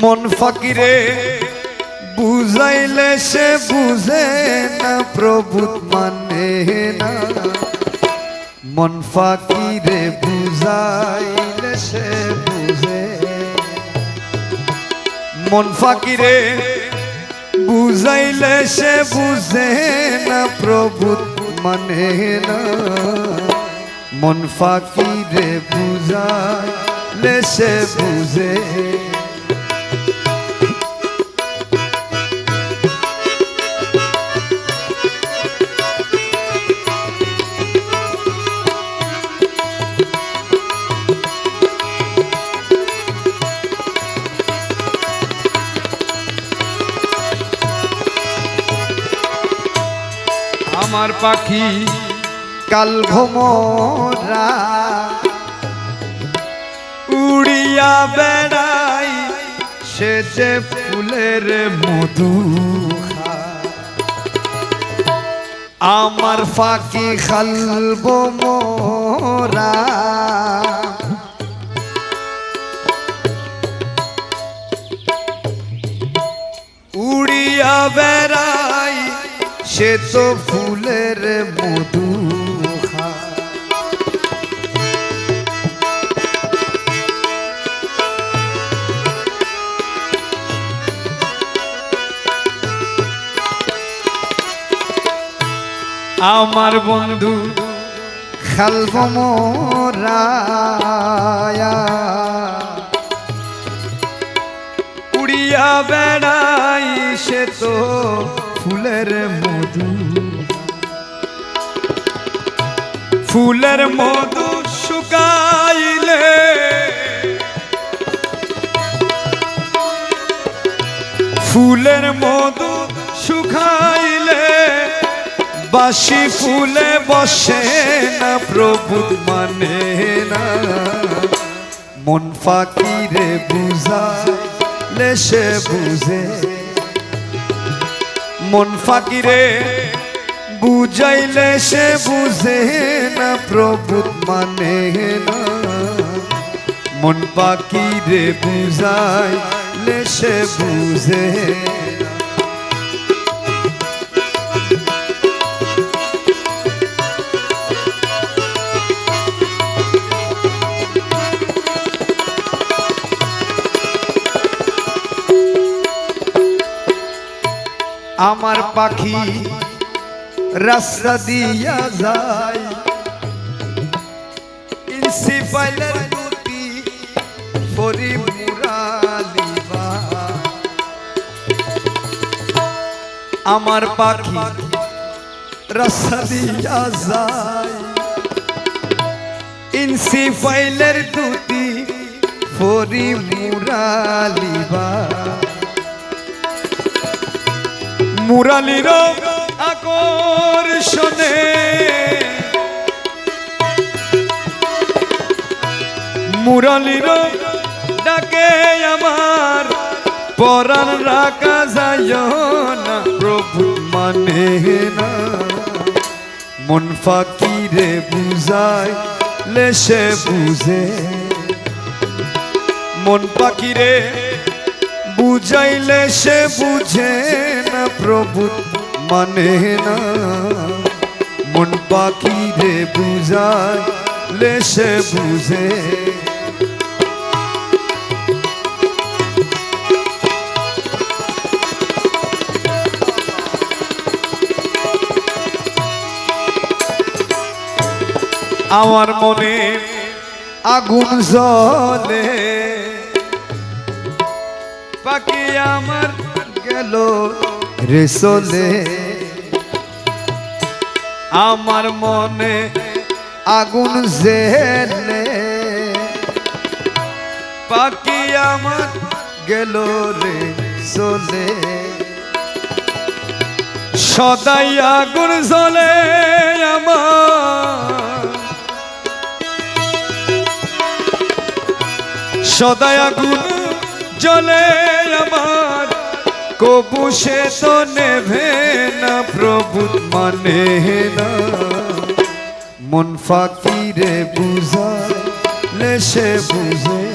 মন ফাকিরে, বুঝাইলে সে বুঝে না, প্রভু মানে না। মন ফাকিরে, বুঝাইলে সে বুঝে। মন ফাকিরে, বুঝাইলে সে বুঝে না, প্রভু মানে না। মন ফাকিরে, বুঝাইলে সে বুঝে। আমার পাখি, কাল ভমরা উড়িয়া বেড়াই সে যে ফুলের মধু আমার ফাঁকি খালব মোরা। উড়িয়া বেড়াই সে তো ফুলের মধু আমার বন্ধু খালব মোরায়া। উড়িয়া বেড়াই সে তো ফুলের ফুলের মধু শুকাইলে। ফুলের মধু শুকাইলে, বাসি ফুলে বসে না, প্রভু মানে না। মন ফাকিরে বুঝালে সে বুঝে। মন ফাকিরে বুঝাইলে সে বুঝে না প্রভু মানে না। মন পাখিরে বুঝাইলে সে বুঝে আমার পাখি রাস্তা দিয়া যায়। প্রিন্সিপালের দুটি পরি আমার পাখি রাস্তা দিয়া যায়। প্রিন্সিপালের দুটি পরি মুরালিবা মুরালির আকর্ষণে। মুরালির ডাকে আমার, পরাণ রাখা যায় না, প্রভু মানে না। মন ফাকিরে বুঝায় লেসে বুঝে। মন পাখিরে বুঝাইলে সে বুঝে না, প্রভু মানে না। মন পাখিরে বুঝায় লেসে বুঝে। আমার মনে আগুন জলে পাখি আমার গেল। রেসলে আমার মনে আগুন জেলে। পাখি আমার গেল রে চলে সদাই আগুন জ্বলে আমার। সদাই আগুন জ্বলে আমার। কবু সে তো নেভে না প্রভু মানে না। মন ফাকিরে বুঝালে সে বুঝে